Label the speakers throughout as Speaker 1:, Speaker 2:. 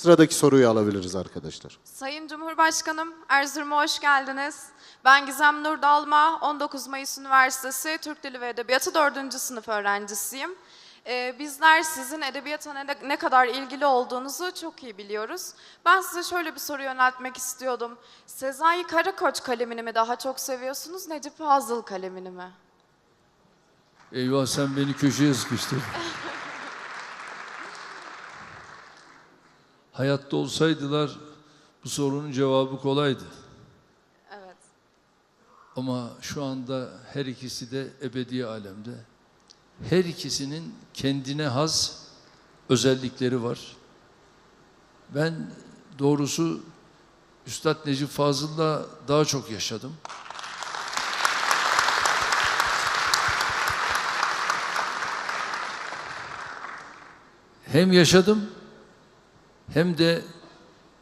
Speaker 1: Sıradaki soruyu alabiliriz arkadaşlar.
Speaker 2: Sayın Cumhurbaşkanım, Erzurum'a hoş geldiniz. Ben Gizem Nur Dalma, 19 Mayıs Üniversitesi Türk Dili ve Edebiyatı 4. sınıf öğrencisiyim. Ee, bizler sizin edebiyata ne, ne kadar ilgili olduğunuzu çok iyi biliyoruz. Ben size şöyle bir soru yöneltmek istiyordum. Sezai Karakoç kalemini mi daha çok seviyorsunuz, Necip Fazıl kalemini mi?
Speaker 3: Eyvah sen beni köşeye sıkıştırdın. Hayatta olsaydılar bu sorunun cevabı kolaydı.
Speaker 2: Evet.
Speaker 3: Ama şu anda her ikisi de ebedi alemde. Her ikisinin kendine has özellikleri var. Ben doğrusu Üstad Necip Fazıl'la daha çok yaşadım. Hem yaşadım hem de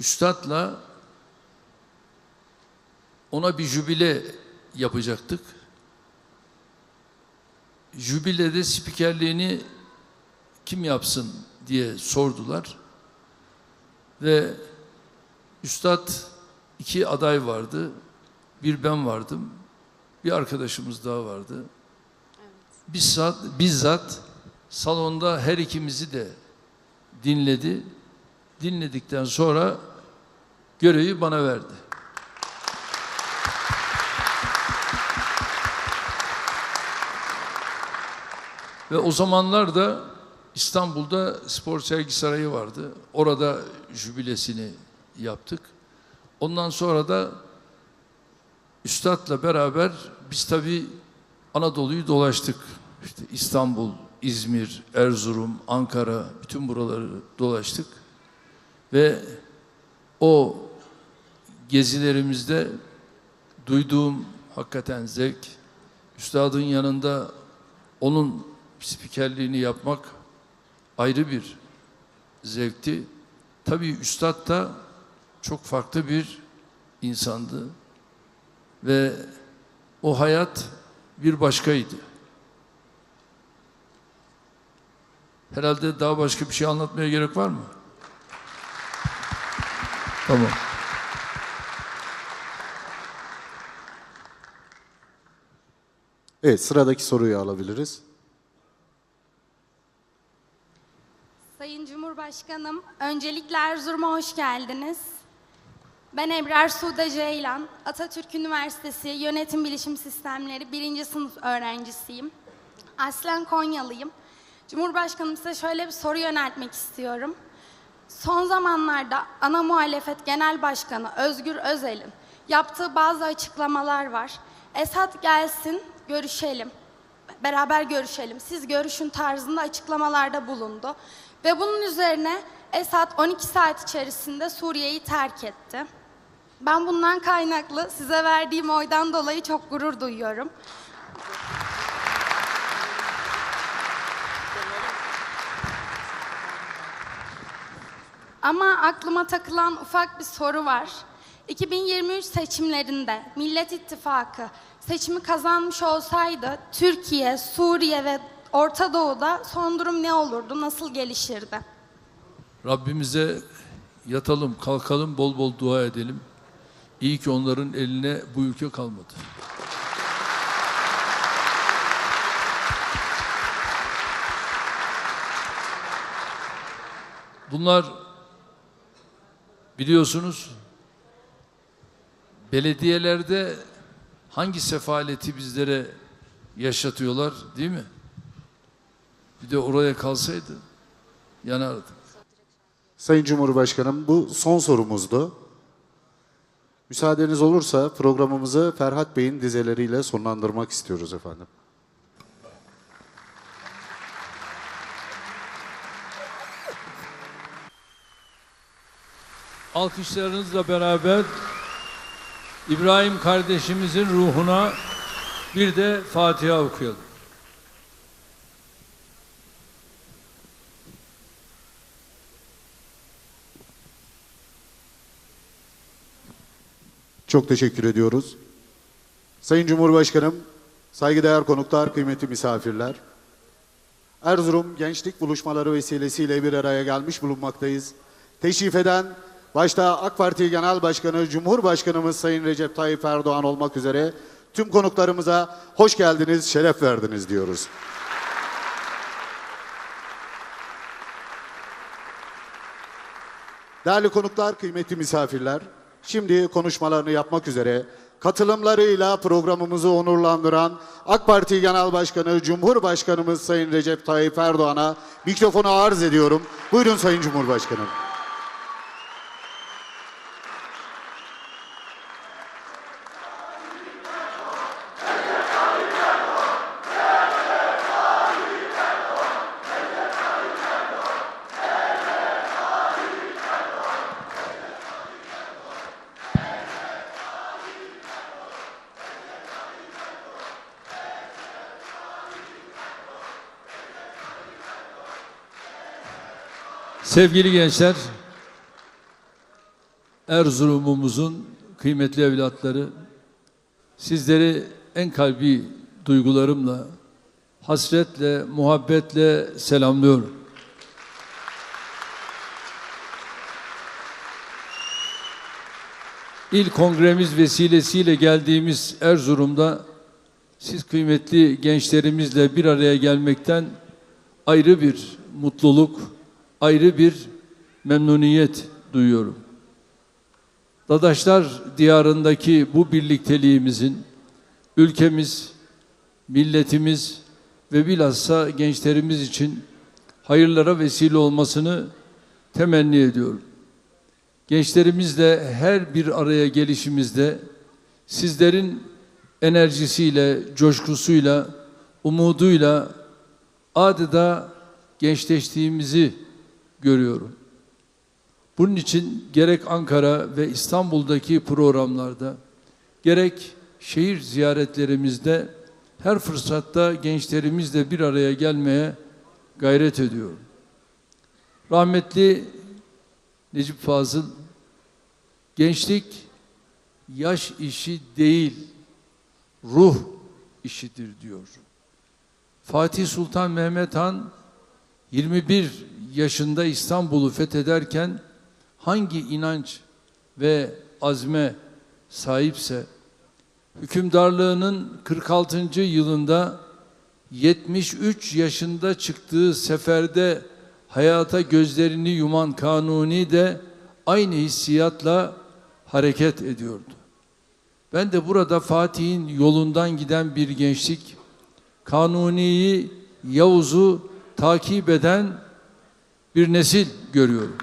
Speaker 3: Üstad'la ona bir jübile yapacaktık. Jübilede spikerliğini kim yapsın diye sordular. Ve Üstad iki aday vardı. Bir ben vardım. Bir arkadaşımız daha vardı. Bizzat, bizzat salonda her ikimizi de dinledi. Dinledikten sonra görevi bana verdi. Ve o zamanlar da İstanbul'da Spor Sergi Sarayı vardı. Orada jübilesini yaptık. Ondan sonra da Üstad'la beraber biz tabii Anadolu'yu dolaştık. İşte İstanbul, İzmir, Erzurum, Ankara bütün buraları dolaştık. Ve o gezilerimizde duyduğum hakikaten zevk, Üstadın yanında onun spikerliğini yapmak ayrı bir zevkti. Tabii Üstad da çok farklı bir insandı ve o hayat bir başkaydı. Herhalde daha başka bir şey anlatmaya gerek var mı? Tamam.
Speaker 1: Evet sıradaki soruyu alabiliriz.
Speaker 4: Sayın Cumhurbaşkanım, öncelikle Erzurum'a hoş geldiniz. Ben Ebrar Sude Ceylan, Atatürk Üniversitesi Yönetim Bilişim Sistemleri 1. sınıf öğrencisiyim. Aslen Konyalıyım. Cumhurbaşkanım size şöyle bir soru yöneltmek istiyorum. Son zamanlarda ana muhalefet genel başkanı Özgür Özel'in yaptığı bazı açıklamalar var. Esat gelsin, görüşelim. Beraber görüşelim. Siz görüşün tarzında açıklamalarda bulundu. Ve bunun üzerine Esad 12 saat içerisinde Suriye'yi terk etti. Ben bundan kaynaklı size verdiğim oydan dolayı çok gurur duyuyorum. Ama aklıma takılan ufak bir soru var. 2023 seçimlerinde Millet İttifakı seçimi kazanmış olsaydı Türkiye, Suriye ve Orta Doğu'da son durum ne olurdu, nasıl gelişirdi?
Speaker 3: Rabbimize yatalım, kalkalım, bol bol dua edelim. İyi ki onların eline bu ülke kalmadı. Bunlar biliyorsunuz belediyelerde hangi sefaleti bizlere yaşatıyorlar değil mi? Bir de oraya kalsaydı yanardı.
Speaker 1: Sayın Cumhurbaşkanım bu son sorumuzdu. Müsaadeniz olursa programımızı Ferhat Bey'in dizeleriyle sonlandırmak istiyoruz efendim.
Speaker 3: Alkışlarınızla beraber İbrahim kardeşimizin ruhuna bir de Fatiha okuyalım.
Speaker 1: Çok teşekkür ediyoruz. Sayın Cumhurbaşkanım, saygıdeğer konuklar, kıymetli misafirler. Erzurum Gençlik Buluşmaları vesilesiyle bir araya gelmiş bulunmaktayız. teşrif eden başta AK Parti Genel Başkanı Cumhurbaşkanımız Sayın Recep Tayyip Erdoğan olmak üzere tüm konuklarımıza hoş geldiniz, şeref verdiniz diyoruz. Değerli konuklar, kıymetli misafirler, şimdi konuşmalarını yapmak üzere katılımlarıyla programımızı onurlandıran AK Parti Genel Başkanı Cumhurbaşkanımız Sayın Recep Tayyip Erdoğan'a mikrofonu arz ediyorum. Buyurun Sayın Cumhurbaşkanım.
Speaker 3: Sevgili gençler, Erzurum'umuzun kıymetli evlatları, sizleri en kalbi duygularımla, hasretle, muhabbetle selamlıyorum. İl kongremiz vesilesiyle geldiğimiz Erzurum'da siz kıymetli gençlerimizle bir araya gelmekten ayrı bir mutluluk, ayrı bir memnuniyet duyuyorum. Dadaşlar diyarındaki bu birlikteliğimizin ülkemiz, milletimiz ve bilhassa gençlerimiz için hayırlara vesile olmasını temenni ediyorum. Gençlerimizle her bir araya gelişimizde sizlerin enerjisiyle, coşkusuyla, umuduyla adeta gençleştiğimizi görüyorum. Bunun için gerek Ankara ve İstanbul'daki programlarda, gerek şehir ziyaretlerimizde her fırsatta gençlerimizle bir araya gelmeye gayret ediyorum. Rahmetli Necip Fazıl, gençlik yaş işi değil, ruh işidir diyor. Fatih Sultan Mehmet Han 21 yaşında İstanbul'u fethederken hangi inanç ve azme sahipse hükümdarlığının 46. yılında 73 yaşında çıktığı seferde hayata gözlerini yuman Kanuni de aynı hissiyatla hareket ediyordu. Ben de burada Fatih'in yolundan giden bir gençlik, Kanuni'yi, Yavuz'u takip eden bir nesil görüyorum.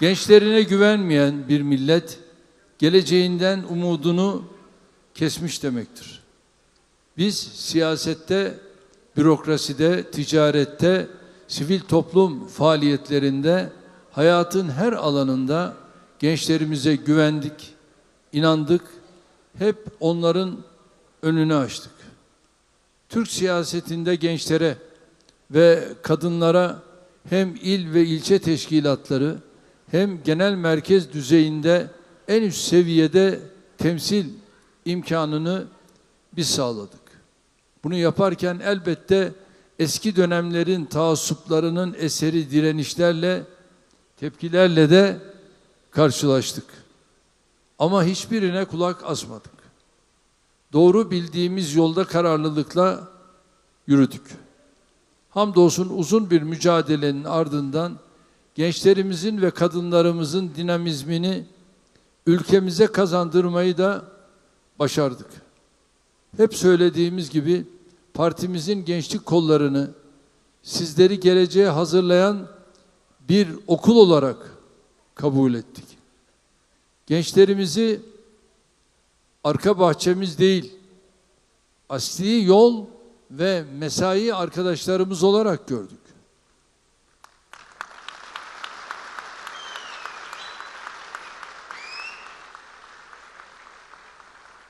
Speaker 3: Gençlerine güvenmeyen bir millet geleceğinden umudunu kesmiş demektir. Biz siyasette, bürokraside, ticarette, sivil toplum faaliyetlerinde, hayatın her alanında gençlerimize güvendik, inandık, hep onların önünü açtık. Türk siyasetinde gençlere ve kadınlara hem il ve ilçe teşkilatları hem genel merkez düzeyinde en üst seviyede temsil imkanını biz sağladık. Bunu yaparken elbette eski dönemlerin taassuplarının eseri direnişlerle, tepkilerle de karşılaştık. Ama hiçbirine kulak asmadık. Doğru bildiğimiz yolda kararlılıkla yürüdük. Hamdolsun uzun bir mücadelenin ardından gençlerimizin ve kadınlarımızın dinamizmini ülkemize kazandırmayı da başardık. Hep söylediğimiz gibi partimizin gençlik kollarını sizleri geleceğe hazırlayan bir okul olarak kabul ettik. Gençlerimizi arka bahçemiz değil, asli yol ve mesai arkadaşlarımız olarak gördük.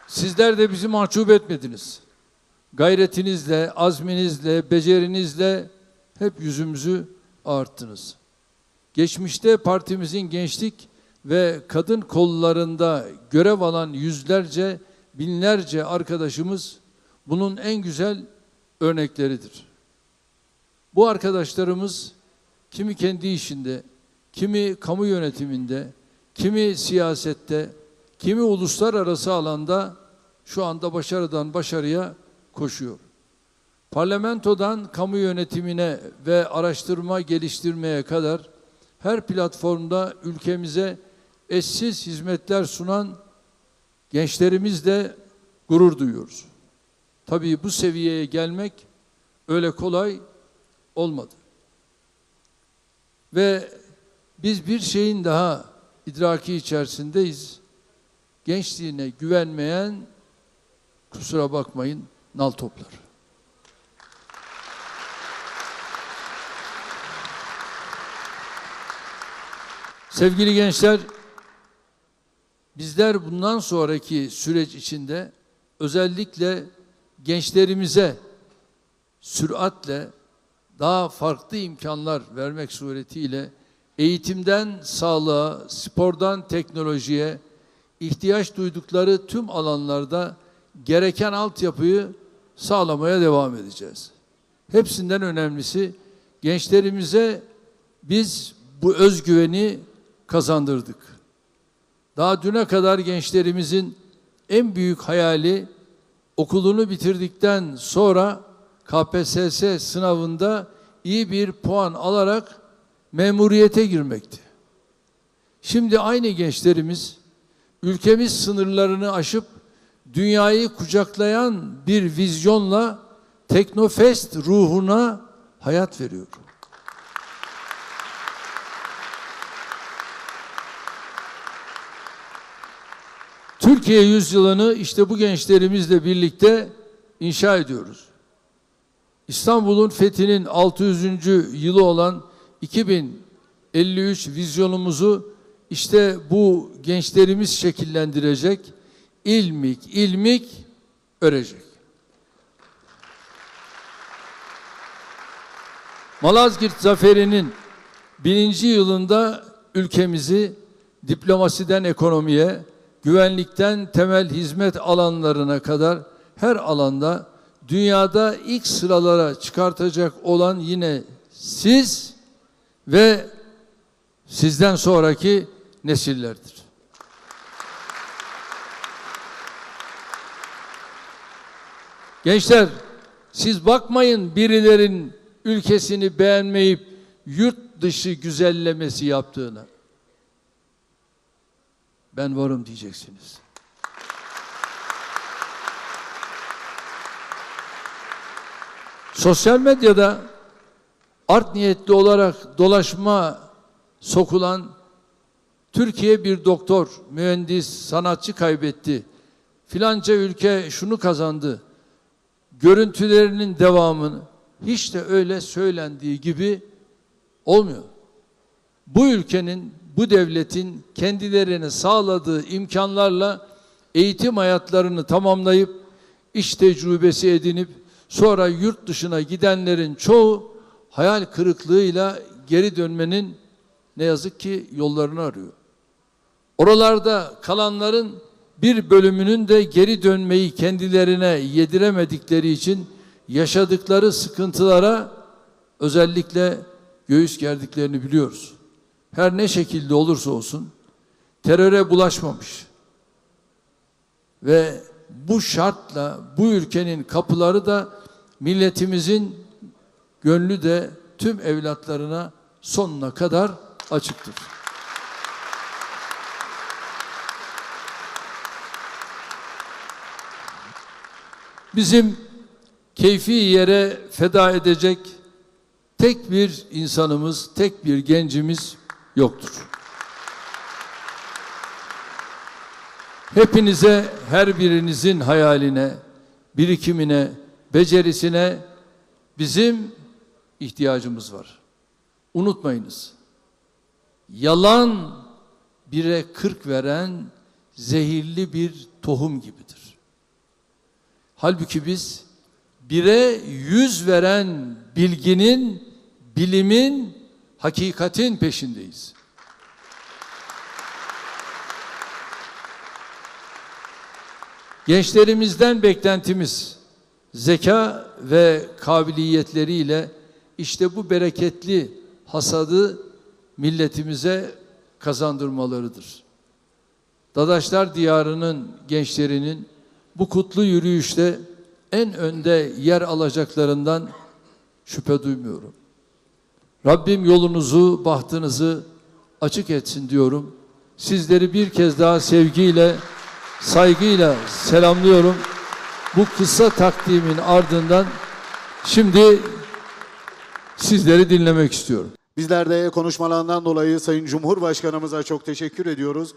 Speaker 3: Sizler de bizi mahcup etmediniz. Gayretinizle, azminizle, becerinizle hep yüzümüzü ağarttınız. Geçmişte partimizin gençlik ve kadın kollarında görev alan yüzlerce, binlerce arkadaşımız bunun en güzel örnekleridir. Bu arkadaşlarımız kimi kendi işinde, kimi kamu yönetiminde, kimi siyasette, kimi uluslararası alanda şu anda başarıdan başarıya koşuyor. Parlamentodan kamu yönetimine ve araştırma geliştirmeye kadar her platformda ülkemize eşsiz hizmetler sunan gençlerimizle gurur duyuyoruz. Tabii bu seviyeye gelmek öyle kolay olmadı. Ve biz bir şeyin daha idraki içerisindeyiz. Gençliğine güvenmeyen kusura bakmayın nal toplar. Sevgili gençler, bizler bundan sonraki süreç içinde özellikle gençlerimize süratle daha farklı imkanlar vermek suretiyle eğitimden sağlığa, spordan teknolojiye ihtiyaç duydukları tüm alanlarda gereken altyapıyı sağlamaya devam edeceğiz. Hepsinden önemlisi gençlerimize biz bu özgüveni kazandırdık. Daha düne kadar gençlerimizin en büyük hayali okulunu bitirdikten sonra KPSS sınavında iyi bir puan alarak memuriyete girmekti. Şimdi aynı gençlerimiz ülkemiz sınırlarını aşıp dünyayı kucaklayan bir vizyonla Teknofest ruhuna hayat veriyor. Türkiye yüzyılını işte bu gençlerimizle birlikte inşa ediyoruz. İstanbul'un fethinin 600. yılı olan 2053 vizyonumuzu işte bu gençlerimiz şekillendirecek, ilmik ilmik örecek. Malazgirt Zaferi'nin birinci yılında ülkemizi diplomasiden ekonomiye, güvenlikten temel hizmet alanlarına kadar her alanda dünyada ilk sıralara çıkartacak olan yine siz ve sizden sonraki nesillerdir. Gençler siz bakmayın birilerin ülkesini beğenmeyip yurt dışı güzellemesi yaptığına. Ben varım diyeceksiniz. Sosyal medyada art niyetli olarak dolaşma sokulan Türkiye bir doktor, mühendis, sanatçı kaybetti. Filanca ülke şunu kazandı. Görüntülerinin devamını hiç de öyle söylendiği gibi olmuyor. Bu ülkenin, bu devletin kendilerine sağladığı imkanlarla eğitim hayatlarını tamamlayıp iş tecrübesi edinip sonra yurt dışına gidenlerin çoğu hayal kırıklığıyla geri dönmenin ne yazık ki yollarını arıyor. Oralarda kalanların bir bölümünün de geri dönmeyi kendilerine yediremedikleri için yaşadıkları sıkıntılara özellikle göğüs gerdiklerini biliyoruz. Her ne şekilde olursa olsun teröre bulaşmamış ve bu şartla bu ülkenin kapıları da milletimizin gönlü de tüm evlatlarına sonuna kadar açıktır. Bizim keyfi yere feda edecek tek bir insanımız, tek bir gencimiz yoktur. Hepinize, her birinizin hayaline, birikimine, becerisine bizim ihtiyacımız var. Unutmayınız. Yalan bire kırk veren zehirli bir tohum gibidir. Halbuki biz bire yüz veren bilginin, bilimin, hakikatin peşindeyiz. Gençlerimizden beklentimiz zeka ve kabiliyetleriyle işte bu bereketli hasadı milletimize kazandırmalarıdır. Dadaşlar Diyarı'nın gençlerinin bu kutlu yürüyüşte en önde yer alacaklarından şüphe duymuyorum. Rabbim yolunuzu, bahtınızı açık etsin diyorum. Sizleri bir kez daha sevgiyle, saygıyla selamlıyorum. Bu kısa takdimin ardından şimdi sizleri dinlemek istiyorum.
Speaker 1: Bizler de konuşmalarından dolayı Sayın Cumhurbaşkanımıza çok teşekkür ediyoruz.